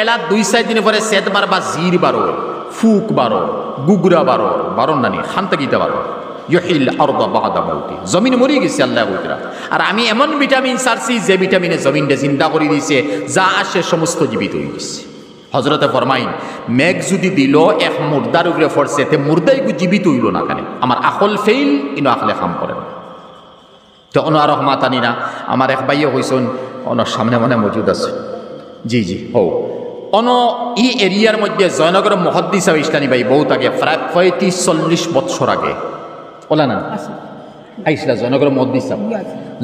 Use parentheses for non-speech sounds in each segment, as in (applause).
এলা দুই চার দিন পরে সেত বার বা জির বারো, ফুক বারো, গুগরা বারো বারণ নানি, খান্তা গীতা বারো। ইহিল আরদা মৌতি জমিন মরি গেছে, আল্লাহ কইতরা আর আমি এমন ভিটামিন সারছি যে ভিটামিনে জমিনটা চিন্তা করে দিছে, যা আসে সমস্ত জীবিত হয়ে গেছে। হজরতে ফরমাইন, মেঘ যদি দিল, এক মুর্দার উপরে ফরছে, তে মুর্দাই জীবিত হইল না কেন? আমার আকল ফেইল, ইনো আকলে খাম করে না। তো অন আর না আমার এক বাইয়ে হইসন অনর সামনে মনে মজুদ আছে। জি জি হো অন ই এরিয়ার মধ্যে জয়নগর মহদ্দিস ইসলামী ভাই বহুত আগে, প্রায় পঁয়ত্রিশ চল্লিশ বৎসর আগে। ওলা না? আইসলা জয়নগর মহদ্দিস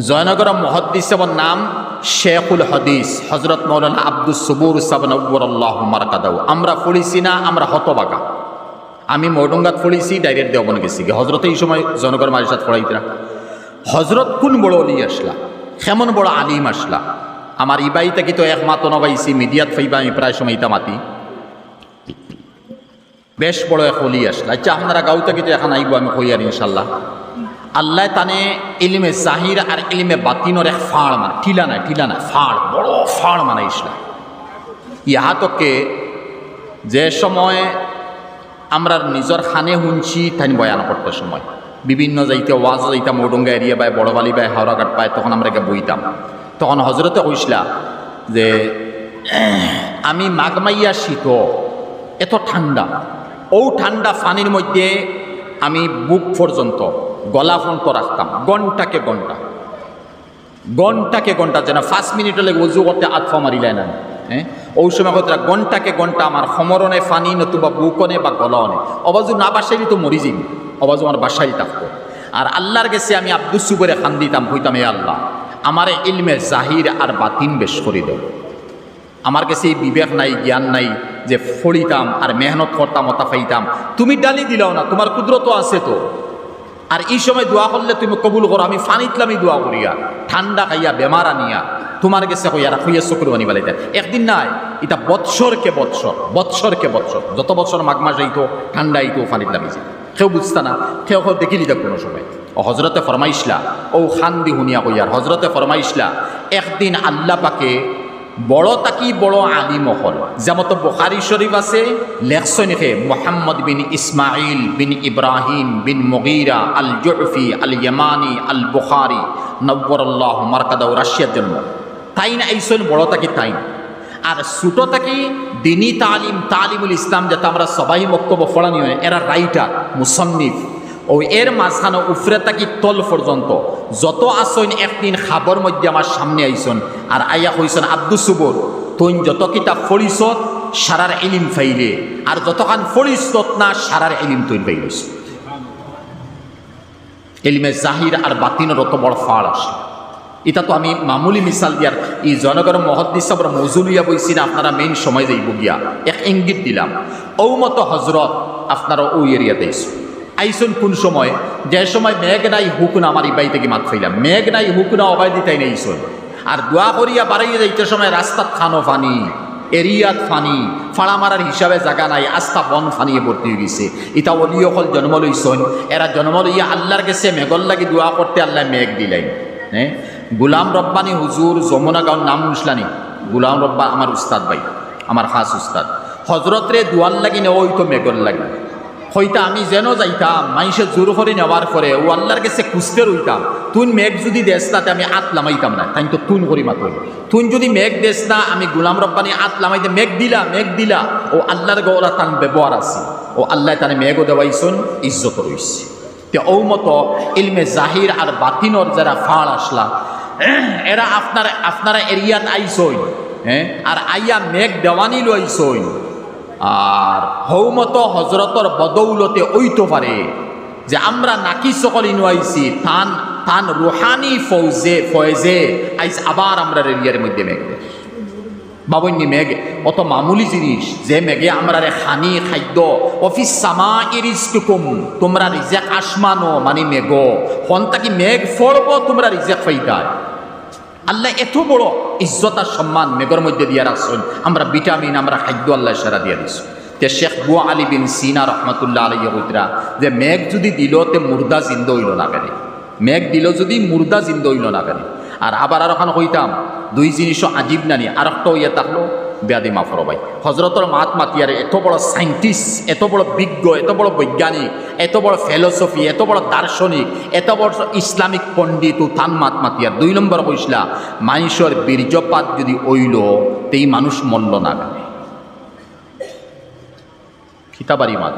জয়নগর মহদ্দিস নাম শেখুল হদিস হজরত মৌলানা আব্দুল সবুর সাবনাল্লাহ মারকাদাউ আমরা পড়িছি না, আমরা হতবাকা আমি মৌডঙ্গাত পড়িছি ডাইরেক্ট দেওবন গেছি হজরত এই সময় জনগর মারিসাত পড়াইতরা হজরত কোন বড় অলি আসলা? কেমন বড় আলিম আসলা? আমার ইবাই থেকে তো এক মাতো নবাইছি মিডিয়াত ফাইবা আমি প্রায় সময় ইতা মাতি। বেশ বড় এক অলি আসলা। আচ্ছা আপনারা গাঁও থেকে তো এখন আইব আমি কই আর ইনশাল্লাহ। আল্লাহ তানে ইলিমে জাহির আর ইলিমে বাতিনর এক ফাড় মানে ঠিলা নাই ঠিলা নাই, ফাঁড়, বড় ফাঁড় মানে ইসলাম ইহাতকে যে সময় আমরা নিজের খানে শুনছি তাই বয়ান করতে সময়। বিভিন্ন যাইতে ওয়াজ যাইতা, মৌডঙ্গা এরিয়া বাই, বড়বালি বাই, হাওড়াঘাট পায় তখন আমরা বইতাম। তখন হজরতে কইসলা যে, আমি মাগমাইয়া শীত, এত ঠান্ডা। ও ঠান্ডা ফানির মধ্যে আমি বুক পর্যন্ত গলা পর্যন্ত রাখতাম ঘন্টাকে ঘণ্টা ঘন্টাকে ঘণ্টা যেন পাঁচ মিনিট হলে উজু করতে আতফা মারিলাই না। হ্যাঁ ওই সময় কথা ঘন্টাকে ঘণ্টা আমার সমরণে ফানি নতুবা বুকনে বা গলনে। অবাজু না বাসাইলি তো মরি যাইনি অবাজু আমার বাসাই থাকতো আর আল্লাহর গেছে আমি আব্দুল সুবরে খান দিতাম হইতাম এ আল্লাহ। আমার ইলমে জাহির আর বাতিন বেশ করে দেব আমার কাছে এই বিবেক নাই, জ্ঞান নাই যে ফড়িতাম আর মেহনত করতাম অতা পাইতাম তুমি ডালি দিলাও না, তোমার কুদরত আছে তো। আর এই সময় দোয়া করলে তুমি কবুল করো, আমি ফানিতলামি দোয়া করিয়া ঠান্ডা খাইয়া, বেমার আনিয়া, তোমার গেছে কইয়া রাখইয়া চকুর বানি বেলাইতে একদিন নাই, এটা বৎসরকে বৎসর বৎসরকে বৎসর। যত বছর মাঘ মাস আইতো, ঠান্ডা আইতো ফানিতলামি যে কেউ বুঝতা না, কেউ কেউ দেখিলি দেখ কোনো সময়। হজরতে ফরমাইসলা ও খান দি হুনিয়া কইয়ার, হজরতে ফরমাইসলা একদিন আল্লাহ পাকে বড় তাকি বড় আলিম হল। যেমত বুখারি শরীফ আছে লেখছই নেখে মোহাম্মদ বিন ইসমাইল বিন ইব্রাহিম বিন মগিরা আল জুফি আল ইয়ামানি আল বুখারি নব্বরল্লাহ মার্কাদাউ রাশিয়ার জন্য। তাই না এইসল বড় তাকি তাই আর ছোট থাকি দিনী তালিম, তালিমুল ইসলাম যাতে আমরা সবাই বক্তব্য ফলানি হয় এরা রাইটার মুসন্নিফ। ও এর মাঝখানে উফরে থাকি তল পর্যন্ত। যত আসইন একদিন খাবর মধ্যে আমার সামনে আইসন, আর আইয়া হইসন আব্দু সুবর তুই যত কিতাব ফরিসত সারার এলিম ফাইলে। আর যতখান ফরিসত না সারার ইলিম তুই পাইলিস এলিমে জাহির আর বাতিনের অত বড় ফাড় আসে। এটা তো আমি মামুলি মিসাল দিয়ার এই জনগণ মহদ্দিস সাবর মজুলিয়া বইছি না, আপনারা মেইন সময় যাইব গিয়া। এক ইঙ্গিত দিলাম ও মতো হজরত আপনারা ওই এরিয়াতে আইসুন আইসুন কোন সময়? যে সময় মেঘ নাই হুকুন আমার ইবাই থেকে মাত ফাইলাম মেঘ নাই হুকুনা অবাই দিতাই নাই আইসুন। আর দোয়া করিয়া বাড়াইয়া যাইতে সময় রাস্তাত খানো ফানি, এরিয়াত ফানি, ফাড়া মারার হিসাবে জায়গা নাই, আস্থা বন ফানিয়ে ভর্তি হয়ে গেছে। ইটা অলিয়কল জন্ম লইছন এরা জন্ম লইয়া আল্লাহর গেছে মেঘর লাগি দোয়া করতে আল্লাহ মেঘ দিলাই হ্যাঁ গুলাম রব্বানি হুজুর যমুনা গাঁও নাম মুসলানি গুলাম রব্বা, আমার উস্তাদ ভাই, আমার খাস উস্তাদ। হজরত রে দুয়ার লাগি নে ওই তো মেঘর লাগি। হইতা আমি যেন যাইতাম মাইসে জোর করে নেওয়ার পরে ও আল্লাহর কাছে খুঁজতে রইতাম তুই মেঘ যদি দেশ তাতে আমি আত লামাইতাম না। তাই তো তুন করি মাত্র তুই যদি মেঘ দেশ না, আমি গুলাম রব্বানি আত লামাইতে, মেঘ দিলা মেঘ দিলা। ও আল্লাহর গৌরা তান ব্যবহার আছে। ও আল্লাহ তানে মেঘও দেওয়াইছন ইজ্জত রইছে। তে ও মতো ইলমে জাহির আর বাতিনর যারা ফাড় আসলা, এরা আপনার, আপনারা এরিয়াত আইসইন হ্যাঁ? আর আইয়া মেঘ দেওয়ানি লইসইন আর হৌমত হজরতর বদৌলতে ওইতো পারে যে আমরা নাকি সকল ইনুয়াইছি তান তান রুহানি ফৌজে, ফয়েজে আইস আবার আমরা এরিয়ার মধ্যে মেঘ বাবন্যী মেঘ, অত মামুলি জিনিস, যে মেঘে আমরা রে খানি, খাদ্য, অফিস সামা ইরিজকুম তোমরা রিজেক আসমানো মানে মেঘ, হন্তাকি মেঘ ফড়ব তোমরা রিজেক ফাইতায় আল্লাহ এত বড় ইজ্জত আর সম্মান মেঘর মধ্যে দিয়ে রাখছেন। আমরা ভিটামিন, আমরা খাদ্য আল্লাহ সেরা দিয়ে দিচ্ছি তে শেখ বুয়া আলী বিন সিনা রহমতুল্লাহ আলী হইতরা যে মেঘ যদি দিল, তে মুর্দা জিন্দ হইল না কেন। মেঘ দিল যদি মুর্দা জিন্দ হইল না কেন। আর আবার আর ওখানে কইতাম, দুই জিনিসও আজীব নানি আর একটা হইয়া থাকল ব্যাধি মাফর ভাই। হজরতর মাহাত্মা তিয়ার এত বড় সাইন্টিস্ট এত বড় বিজ্ঞ, এত বড় বৈজ্ঞানিক, এত বড় ফিলোসফি এত বড় দার্শনিক, এত বড় ইসলামিক পণ্ডিত ও থান মাহাত্মা তিয়ার। দুই নম্বর কইসলা মানুষের বীর্যপাত যদি ওইল তেই মানুষ মল্ল না গানে খিতাবারি মাত।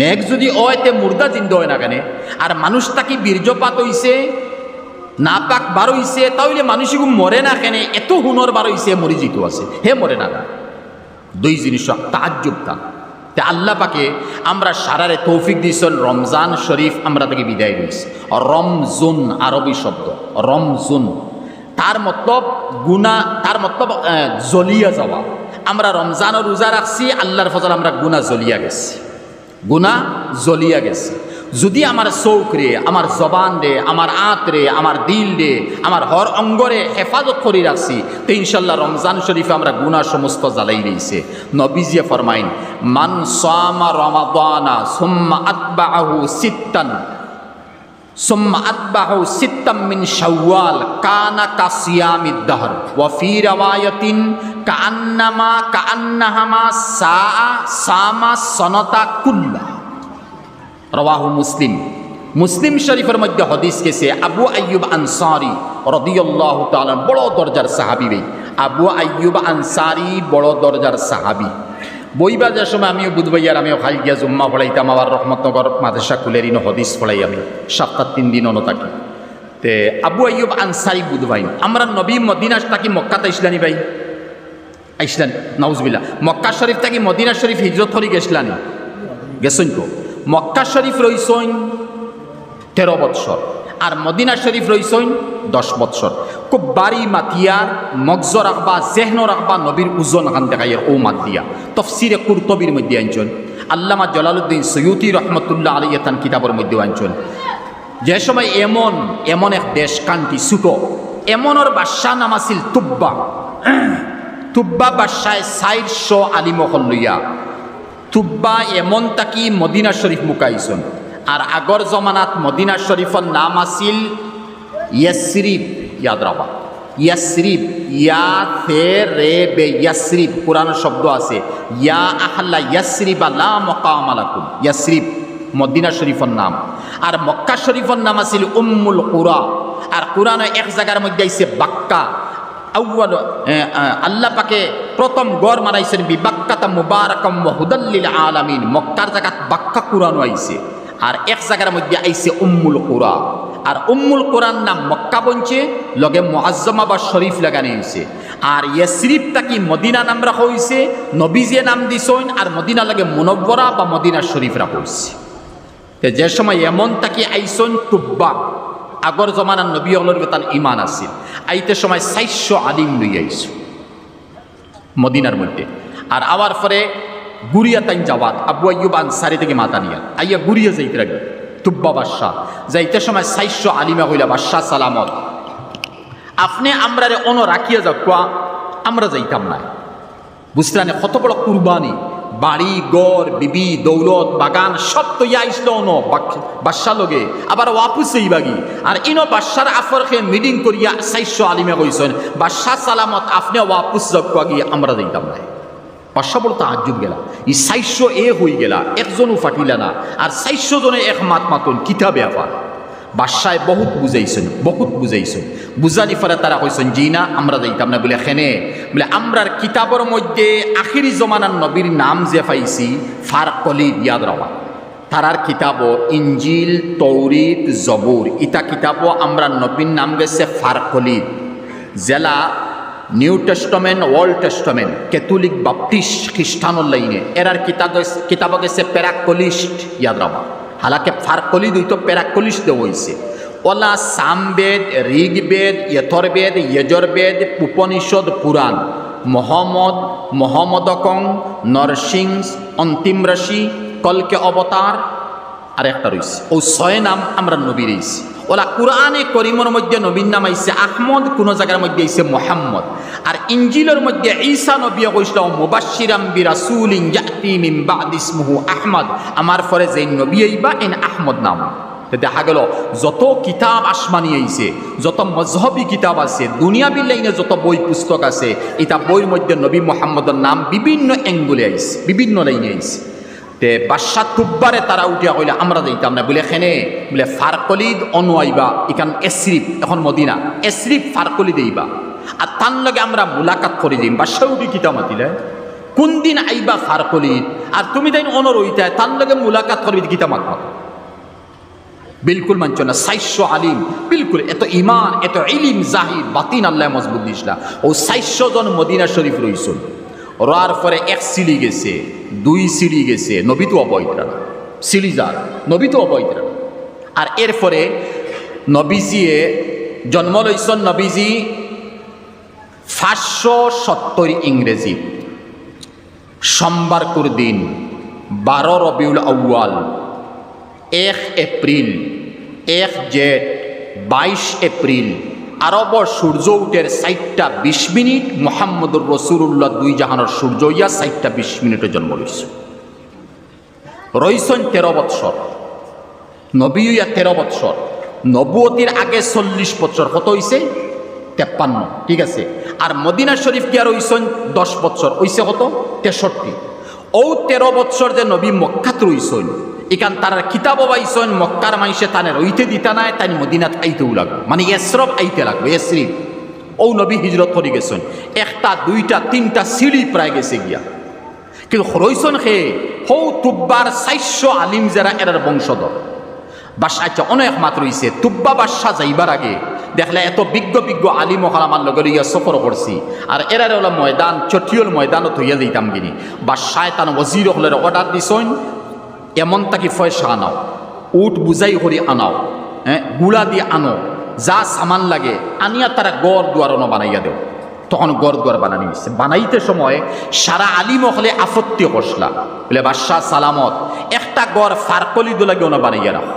মেঘ যদি অয়তে মুর্দা জিন্দ হয় না কেন আর মানুষ তাকে বীর্যপাত হইছে না পাক বার হইছে তাহলে মানুষগুলো মরে না কেন? এত হুনর বার হইছে মরি জিত আছে, হে মরে না দুই জিনিস তাজ্জুব তা। তে আল্লাহ পাকে আমরা সারারে তৌফিক দিয়েছেন রমজান শরীফ আমরা তাকে বিদায় দিয়েছি। রমজুন আরবি শব্দ, রমজুন। তার মতলব গুনা তার মতলব জ্বলিয়া যাওয়া। আমরা রমজানও রোজা রাখছি আল্লাহর ফজল আমরা গুণা জ্বলিয়া গেছি। গুণা জ্বলিয়া গেছে। যদি আমার চৌক রে, আমার জবান রে আমার আঁত রে, আমার দিল রে আমার হর অঙ্গরে হেফাজত করে রাখছি তো ইনশাল্লাহ রমজান শরীফে আমরা গুণা সমস্ত জ্বালাই রয়েছে নবীজিয়া ফরমাইন, মান সামা রমাদানা সোম্মা আতবা আহু সিত্তান সোম্মা আতবাহু সিত্তাম মিন শাওয়াল, কানা কাসিয়ামি দাহর ওয়ফি রাওয়ায়াতিন কান্নামা কান্নাহামা সা সামা সনতা কুল্লা রওয়াহু মুসলিম। মুসলিম শরীফের মধ্যে হদিস গেছে আবু আইয়ুব আনসারি রদিয়াল্লাহ তাআলা বড় দরজার সাহাবি ভাই আবু আইয়ুব আনসারি, বড় দরজার সাহাবি। বইবাজার সময় আমিও বুধবাইয়ার, আমিও খাই গিয়া জুম্মা পড়াইতাম, আবার রহমতনগর মাদ্রাসা কুলের ইনো হদিস ফলাই আমি। সপ্তাহ তিন দিন অন থাকি। তে আবু আইয়ুব আনসারি বুধবাই। আমরা নবী মদিনাস থাকি মক্কাতে ইসলানি ভাই। আইসলান নাউজবিল্লা মক্কা শরীফ থাকি মদিনা শরীফ হিজরত হরি গেছিলানি গেছইন তো মক্কা শরীফ রইসইন তেরো বৎসর আর মদিনা শরীফ রইসইন দশ বৎসর। খুব বাড়ি মাতিয়া, মগজ রাখবা, জেহন রাখবা, নবীর ওজন হান দেখাইয়ের ও মাত দিয়া। তফসিরে কুরতবির মধ্যে আনছেন আল্লামা জলালুদ্দিন সৈয়দি রহমতুল্লাহ আলী এতান কিতাবের মধ্যে আনছেন যে সময় এমন এমন এক দেশ, কান্তি ছুটো এমনর বাদশাহ নাম আছিল তুব্বা। (clears throat) তুব্বা বাদশায় সাইড শ আলিমহল লইয়া তুব্বা এমন তাকি মদিনা শরীফ মুকাইছন? আর আগর জমানাত মদিনা শরীফর নাম আছিল ইয়াসরিব ইয়াদ রাবা ইয়াসরিব ইয়া থে রে বে ইয়াসরিব পুরানো শব্দ আছে। ইয়া আহল্লা ইয়াসরিব লা মকাম আলাকুম ইয়াসরিব মদিনা শরীফর নাম। আর মক্কা শরীফর নাম আছিল উম্মুল কুরা। আর কুরআনে এক জায়গার মধ্যে আইছে বাক্কা। আউ্বাল আল্লাহ পাকে প্রথম গড় মারাইছেন বি বাক্কাতা মুবারাকাম হুদাল্লিল আলামিন। মক্কার জায়গাত বাক্কা কুরআন আইছে, আর এক জায়গার মধ্যে আইছে উম্মুল কুরা আর উম্মুল কোরআন নাম মক্কা বঞ্চে লগে মুআজ্জমা বা শরীফ লাগানি হয়েছে আর ইয়াসরিফ তাকি মদিনা নাম রাখা হয়েছে নবীজে নাম দিছইন আর মদিনা লাগে মুনব্বরা বা মদিনা শরীফ রাখা হয়েছে যে সময় এমন তাকি আইসন তুব্বা, আগর জমানার নবী হলর বেতান ইমান আছিল। আইতে সময় চারশ আলিম লই আইস মদিনার মধ্যে। আর আওয়ার পরে গুরিয়া তাই যাওয়াত আবু আইয়ুব আনসারি থেকে মাতা নিয়া। আইয়া গুরিয়া যাইতে লাগে তুব্বা বাদশাহ। যাইতে সময় সাইশ্য আলিমা হইলা বাদশাহ সালামত। আপনি আমরারে অন রাখিয়া যাক আমরা যাইতাম না বুঝলেন কত বড় কুরবানি। বাড়ি গড় বিবি, দৌলত, বাগান, সব তো ইয়া ইসল ন বাদশা লগে। আবার ওয়াপুস বাগি আর ইনো বাদশার আফরকে মিটিং করিয়া চাইশ আলিমে কইছেন বাদশাহ, সালামত, আপনি ওয়াপুস যাকি আমরা যাইতাম না বাদশা বলতে আজুব গেলা। ই চাইশ এ হই গেলা, একজনও ফাটিলা না। আর চাইশ জনে এক মাত মাতন, কিতাবে আবার বাদশায় বহুত বুঝাইছেন বহুত বুঝাইছেন বুঝানি ফলে তারা কইছেন জি না আমরা যাইতাম না। বলে, খেনে? বলে, আমরার কিতাবর মধ্যে আখিরি জমানার নবীর নাম যে পাইছি ফার কলিদ ইয়াদ রওয়া তারার কিতাব ইঞ্জিল তৌরিত জবুর ইতা কিতাবও আমরা নবীর নাম গেছে ফার কলিদ জেলা new testament old testament Catholic Baptist খ্রিস্টানোর লাইনে। এরার কিতাব কিতাব গেছে প্যারাকলিস্ট ইয়াদ রওয়া হালাকে ফারকলি দুইতো প্যারাকলিস দেওয়া হয়েছে ওলা সামবেদ ঋগবেদ ইথরবেদ ইয়জরবেদ উপনিষদ, পুরাণ। মহম্মদ, মহম্মদকং নরসিং অন্তিম রাশি কলকে অবতার আর একটা রয়েছে ও ছয় নাম আমরা নবী রয়েছি ওলা কোরআনে করিমর মধ্যে নবীর নাম আইছে আহমদ, কোন জায়গার মধ্যে আইছে মোহাম্মদ। আর ইঞ্জিলের মধ্যে ঈসা নবী কইছিল মুবাশশিরাম বিরাসুলিন ইয়াতি মিন বাদি ইসমুহু আহমদ। আমার পরে যে নবী আইবা, এন আহমদ নাম। দেখা গেল, যত কিতাব আসমানি আইছে, যত মজহবি কিতাব আছে দুনিয়া লাইনে যত বই পুস্তক আছে, এটা বইয়ের মধ্যে নবী মোহাম্মদের নাম বিভিন্ন অ্যাঙ্গুলে আইছে, বিভিন্ন লাইনে আইছে। তে বাদশাহ তুব্বারে তারা উঠিয়া কইলে, আমরা যাইতাম না। বলে, খেনে। বলে, ফারকলিদ অনুয়াইবা। ইকান এসরিফ, এখন মদিনা। এসরিফ ফারকলিদ আইবা আর তার লগে আমরা মুলাকাত করে দিম বাদশাহ উঠি কিতা মাতিলে, কোন দিন আইবা ফারকলিদ? আর তুমি তাই অনর হইতায় তার লগে মুলাকাত করবি কিতা মাত মাত। বিলকুল মানছ না সাইশ্য আলিম। বিলকুল, এত ইমান এত ইলিম জাহির বাতিন আল্লাহ মজবুত দিসলা ও সাইশ্য জন মদিনা শরীফ রইছুন রার পরে এক সিঁড়ি গেছে, দুই সিঁড়ি গেছে, নবী তো অবৈতরা সিঁড়ি যার, নবী তো অবৈতরা আর এরপরে নবীজিয়ে জন্ম লইছন নবীজি পাঁচশো সত্তর ইংরেজি। সোমবার দিন, বারো রবিউল আউয়াল, এক এপ্রিল, এক জেট বাইশ এপ্রিল আরবর সূর্য উঠের সাইটটা বিশ মিনিট, মোহাম্মদুর রসুল্লাহ দুই জাহানোর সূর্য ইয়া সাইটটা বিশ মিনিটে জন্ম রয়েছে রইসন তেরো বৎসর। নবী ইয়া তেরো বৎসর। নবুয়তির আগে চল্লিশ বছর কত হইছে? তেপ্পান্ন, ঠিক আছে। আর মদিনা শরীফ কি আর হইসন দশ বছর হইছে কত? তেষট্টি। ও তেরো বৎসর যে নবী মক্কাত রইসন এখান তার কিতাব বাইসন মক্কার মাইসে তানে রইতে দিতা নাই তাই মদিনাত আইতেও লাগবে। মানে এসরব আইতে লাগবে এসরিফ ও নবী হিজরত করে গেছেন। একটা, দুইটা, তিনটা সিঁড়ি প্রায় গেছে গিয়া। কিন্তু রইসন খে হৌ তুব্বার চাইশ আলিম যারা এরার বংশধর। বাসা আচ্ছা অনেক মাত রইছে, তুব্বা বাদশাহ যাইবার আগে দেখলে এত বিজ্ঞ বিজ্ঞ আলিম আমার লগে লইয়া সফর করছি, আর এরারে হলো ময়দান, চটিয়ল ময়দানত হইয়া যাইতাম গিনি। বাদশায় তান ওজির হলের অর্ডার দিছইন এমন তাকে পয়সা আনাও। উট বুঝাই করি আনাও। হ্যাঁ গুড়া দিয়ে আনো। যা সামান লাগে, আনিয়া তারা গড় দুয়ারনো বানাইয়া দেও। তখন গড় দুয়ার বানানি নিচ্ছে বানাইতে সময় সারা আলিম হলে আপত্তি করসলা বলে, বাদশাহ সালামত একটা গড় ফারকলি দোলাগে ওনা বানাইয়া রাখো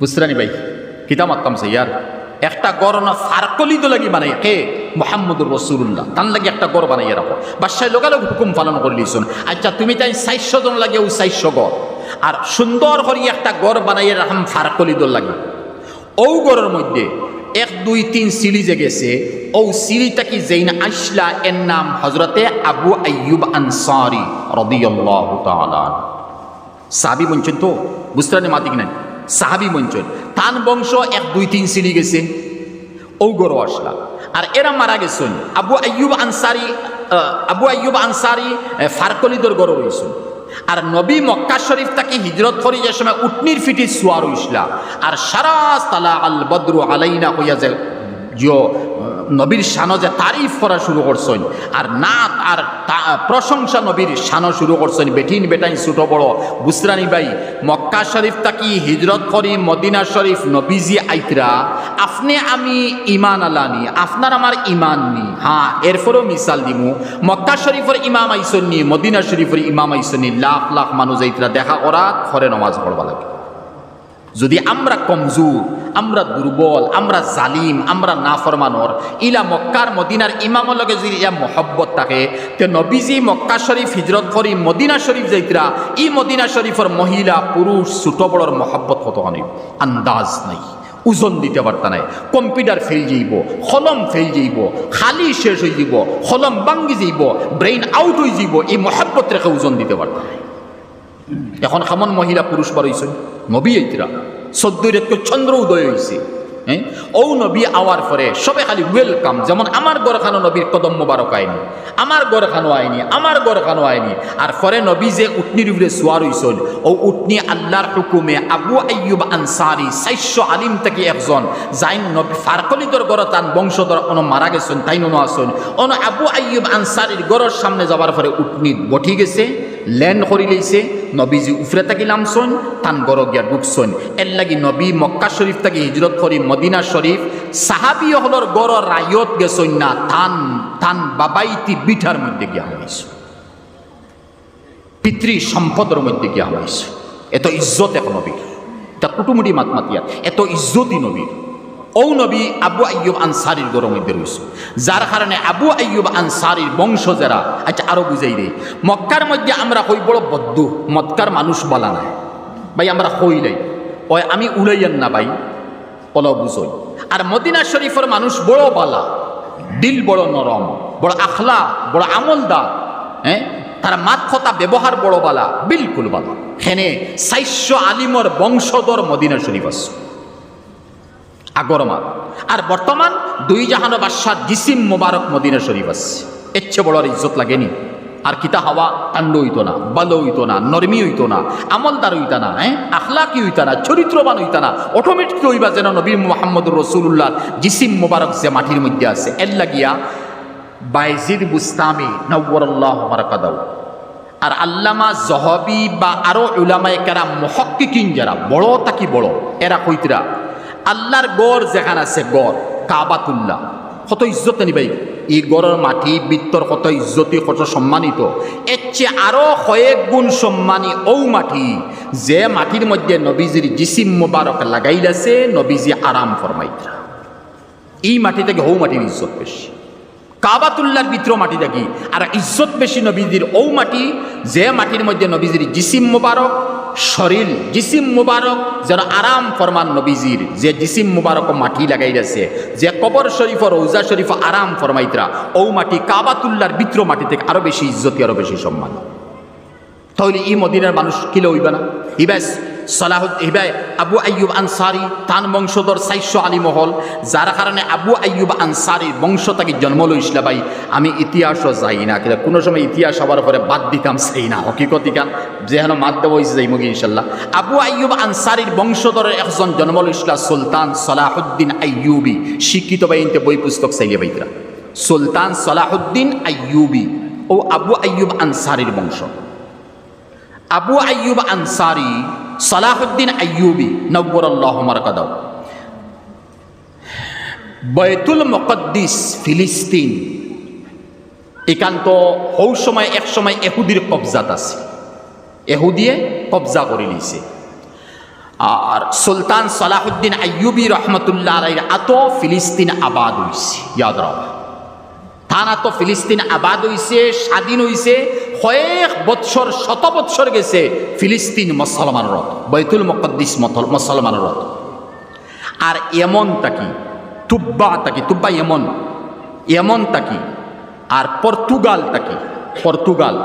বুঝতে ভাই? কিতা মাত্তাম সে ইয়ার একটা গড় না ফারকলি তো লাগি বানাই কে মোহাম্মদুর রসুল্লাহ তার লাগি একটা গড় বানাইয়া রাখো। বাদশাহ লোকালোক হুকুম পালন করলি শুন আচ্ছা তুমি তাই চারশ জন লাগে, ও চারশ গড় আর সুন্দর করে একটা গড় বানাইয়া রাখাম দোল লাগে। ও গড়ের মধ্যে এক, দুই, তিন যে গেছে, ও সিঁড়িটা কি যেইন আসলা এর নাম হজরতে আবু আইয়ুব আনসারি রদিয়াল্লাহু তাআলা সাবি বঞ্চন তো, বুঝতে মাতিক নাই? সাহাবি বঞ্চন তান বংশ এক, দুই, তিন সিঁড়ি গেছে ও গরো আসলা আর এরা মারা গেছেন আবু আইয়ুব আনসারি আবু আইয়ুব আনসারি ফারকলিদর গরো রয়েছেন। আর নবী মক্কা শরীফ তাকে হিজরত করি যে সময় উটনির ফিটি সোয়ার হইসলা। আর সারা তালা আল বদ্রু আলাইনা হইয়া যে নবীর শানো যে তারিফ করা শুরু করছেন, আর নাত আর প্রশংসা নবীর শানো শুরু করছেন। বেটিন বেটাইন ছোট বড়। বুসরানি বাই মক্কা শরীফ তাকি হিজরত করি, মদিনা শরীফ নবীজি আইতরা। আপনি আমি ইমান আলানি, আপনার আমার ইমান নি। হ্যাঁ এরপরেও মিসাল দিমু। মক্কা শরীফের ইমাম আইসন নি মদিনা শরীফের ইমাম আইসন। নি লাখ লাখ মানুষ আইতরা দেখা করা, ঘরে নমাজ পড়বা লাগে। যদি আমরা কমজোর, আমরা দুর্বল, আমরা জালিম, আমরা নাফরমানর, ইলা মক্কার মদিনার ইমামর লগে যদি ইয়া মহব্বত থাকে, তে নবীজি মক্কা শরীফ হিজরত করি মদিনা শরীফ যাইতরা ই মদিনা শরীফের মহিলা পুরুষ ছোট বড়র মহব্বত কত অনেক আন্দাজ নাই। ওজন দিতে পারতা নাই। কম্পিউটার ফেল যাইব, কলম ফেল যাইব, খালি শেষ হয়ে যাব কলম বাঙ্গি যাইব ব্রেইন আউট হয়ে যাব এই মহব্বত রেখে ওজন দিতে পারতা নাই। এখন খামন মহিলা পুরুষ বারইছেন নবী এইতরা। চোদ্দইরেতকে চন্দ্র উদয় হয়েছে হ্যাঁ? ও নবী আওয়ার পরে সবে খালি ওয়েলকাম যেমন আমার গড়খানো নবীর কদম মোবারক আইনি, আমার গড়খানো আইনি, আমার গড়খানো আইনি। আর পরে নবী যে উটনির উপরে সোয়ার হইছেন ও উটনি আল্লাহর হুকুমে আবু আইয়ুব আনসারি চাইশ আলিম থেকে একজন, যাইন নবী ফারকলিদর গড় তান বংশধর, অন মারা গেছেন তাই নন আসন। অন আবু আইয়ুব আনসারির গড়ের সামনে যাবার পরে উটনি বঠি গেছে ল্যান্ড করি লইছে, নবীজি উফরে থাকি নামছন তান গড় গিয়া ঢুকছন এর লাগি নবী মক্কা শরীফ থাকি হিজরত করি মদিনা শরীফ, সাহাবি হলর গড় রায়ত গেছন না, তান তান বাবাইতি বিঠার মধ্যে গিয়া হয়েছে পিতৃ সম্পদের মধ্যে গিয়া হয়েছে এত ইজ্জত এক নবীর তা কুটুমুটি মাত মাতিয়ার এত ইজ্জতি নবীর ও নবী আবু আইয়ুব আনসারির মধ্যে রয়েছে যার কারণে আবু আইয়ুব আনসারির বংশ যারা আচ্ছা আরও বুঝাই দেই। মক্কার মধ্যে আমরা হই বড় বদ্ধ, মক্কার মানুষ বলা নাই। ভাই, আমরা হইলাই ওই আমি উড়াইয়ান না ভাই পলাও বুঝই। আর মদিনা শরীফের মানুষ বড় বালা, দিল বড় নরম, বড় আখলা বড় আমলদার হ্যাঁ? তার মাত কথা ব্যবহার বড় বালা, বিলকুল বালা। হেনে সাইশ্য আলিমর বংশধর মদিনা শরীফ আছে। আগরমাল আর বর্তমান দুই জাহানো বাদশাহ জিসিম মোবারক মদিনা শরীফ আছে। এর চেয়ে বড় ইজ্জত লাগেনি। আর কিতা হাওয়া কাণ্ড হইতো না বালো হইতো না নরমি হইতো না আমলদার হইতা না হ্যাঁ? আখলাকি হইতা না চরিত্রবান হইতা না অটোমেটিক হইবা যেন নবী মোহাম্মদ রসুল্লাহ জিসিম মোবারক যে মাটির মধ্যে আছে। এর লাগিয়া বাইজিদ বুস্তামি নব্বরল্লাহ মারাকাদাউ আর আল্লামা জহবি বা আরও উলামায় কারা মহক্কিকিন যারা, বড় তাকি বড়, এরা কইতরা আল্লাহর গড় যেখানে আছে, গড়। কাবাতুল্লাহ। কত ইজ্জত নিবাই এই গড়ের মাটি বৃত্তর কত ইজ্জতি, কত সম্মানিত। এর চেয়ে আরও কয়েক গুণ সম্মানী ঔ মাটি, যে মাটির মধ্যে নবীজির জিসিম মোবারক লাগাইলাছে, নবীজি আরাম ফরমাইতরা। এই মাটি থেকে হৌ মাটির ইজ্জত বেশি। কাবাতুল্লার ভিতর মাটি দেখি আর ইজ্জত বেশি নবীজির ঔ মাটি, যে মাটির মধ্যে নবীজির জিসিম মুবারক শরীর, জিসিম মুবারক, যেন আরাম ফরমান নবীজির, যে জিসিম মুবারক মাটি লাগাই আছে যে কবর শরীফ রৌজা শরীফ আরাম ফরমাইতরা, ও মাটি কাবাতুল্লার বিত্র মাটি থেকে আরও বেশি ইজ্জতি আরও বেশি সম্মান। তাহলে ই মদিনার মানুষ কিলে হইবে না? হিবাস সালাহ আবু আইয়ুব আনসারি তান বংশধর সাইশ্য আলী মহল, যার কারণে আবু আইয়ুব আনসারি বংশ তাকে জন্ম লইছিল ভাই। আমি ইতিহাসও যাই না, কিন্তু কোনো সময় ইতিহাস হওয়ার পরে বাদ দিতাম, সেই না, হকিকত ইকান যেহেন দেবো হয়েছে যাই মুগি ইনশাল্লাহ আবু আইয়ুব আনসারির বংশধরের একজন জন্ম লইছিল সুলতান সালাহুদ্দিন আইয়ুবি, শিক্ষিত বাইনতে বই পুস্তক চাইলে বাইতরা সুলতান সালাহুদ্দিন আইয়ুবি ও আবু আইয়ুব আনসারির বংশ। আবু আইয়ুব আনসারি সালাহুদ্দিন আইয়ুবি নব্বর আল্লাহ মারকাদাও বৈতুল মকদ্দিস, ফিলিস্তিন। একান্ত হৌ সময় এক সময় এহুদির কবজাত আছে। এহুদিয়ে কবজা করে নিছে। আর সুলতান সালাহুদ্দিন আইয়ুবি রহমতুল্লাহ আলাইর আত ফিলিস্তিন আবাদ হইছে, ইয়াদ রাখা থানা তো ফিলিস্তিন আবাদ হইছে, স্বাধীন হইছে কয়েক বৎসর, শত বৎসর গেছে ফিলিস্তিন মুসলমানের রত বৈতুল মকদ্দিস মুসলমানের রত আর এমন তাকি তুব্বা তাকি তুব্বা এমন। এমন তাকি আর পর্তুগাল তাকি পর্তুগাল।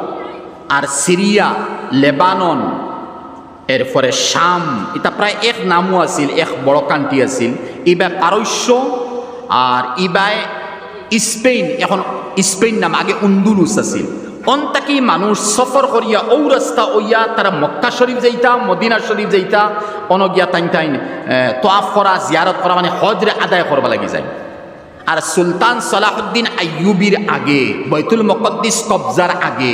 আর সিরিয়া, লেবানন, এরপরে শাম, এটা প্রায় এক নামও আছিল, এক বড় কান্ট্রি আছিল। ইবা পারস্য আর ইবাই স্পেন, এখন স্পেন নাম, আগে উন্দুলুস আছিল। অন্তাকি মানুষ সফর করিয়া ঔ রাস্তা ওইয়া তারা মক্কা শরীফ যাইতা, মদিনা শরীফ যাইতা, অনগিয়া তাইন তাইন তোয়াফ করা, জিয়ারত করা মানে হজরে আদায় করবা লাগি যায়। আর সুলতান সালাহুদ্দিন আইয়ুবির আগে, বৈতুল মকদ্দিস কবজার আগে,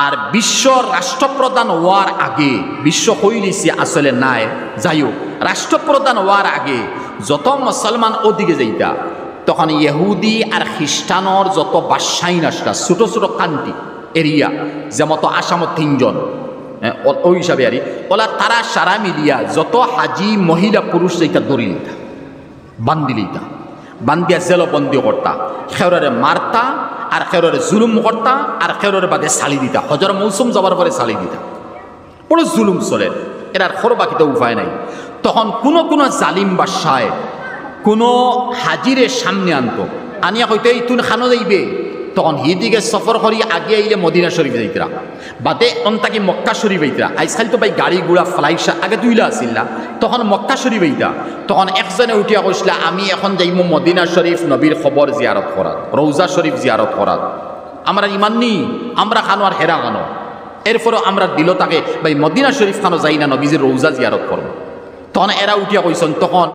আর বিশ্ব রাষ্ট্রপ্রধান হওয়ার আগে, বিশ্ব হইলিছি আসলে নাই। যাই হোক, রাষ্ট্রপ্রধান হওয়ার আগে, যত মুসলমান ওদিকে যাইতা তখন ইহুদি আর খ্রিস্টানর যত বাসাইন আসটা ছোট ছোট কান্টি এরিয়া যেমত আসামত তিনজন হ্যাঁ, ওই হিসাবে আর ওলা তারা সারা মিলিয়া যত হাজি মহিলা পুরুষ এইটা যেটা দরিলিতা বান্দিলিতা বান্দিয়া জেল বন্দি কর্তা খেউরারে মারতা আর খেউরারে জুলুম কর্তা আর খেউরারে বাদে সালি দিতা হজর মৌসুম যাবার পরে সালি দিতা। বড় জুলুম চলে এরার খর বাকিতে উপায় নাই। তখন কোনো কোনো জালিম বাসায় কোনো হাজিরে সামনে আনতো। আনিয়া হয়তো এই তুন খানো যাইবে? তখন হিদিকে সফর করি আগে আইলে মদিনা শরীফ যাইতরা। বাদে অন্তাকি মক্কা শরীফ আইতরা আজকাল তো ভাই গাড়ি গুড়া ফ্লাইট আগে তুইলা আসিল তখন মক্কা শরীফ আইতা তখন একজনে উঠিয়া কৈছিলা আমি এখন যাইম মদিনা শরীফ নবীর খবর জিয়ারত করাত রৌজা শরীফ জিয়ারত করাত। আমরা ইমান নি, আমরা খানো আর হেরা খানো। এরপরও আমরা দিল তাকে, ভাই, মদিনা শরীফ খানো যাই না, নবীজির রৌজা জিয়ারত করব। তখন এরা উঠিয়া কইসন, তখন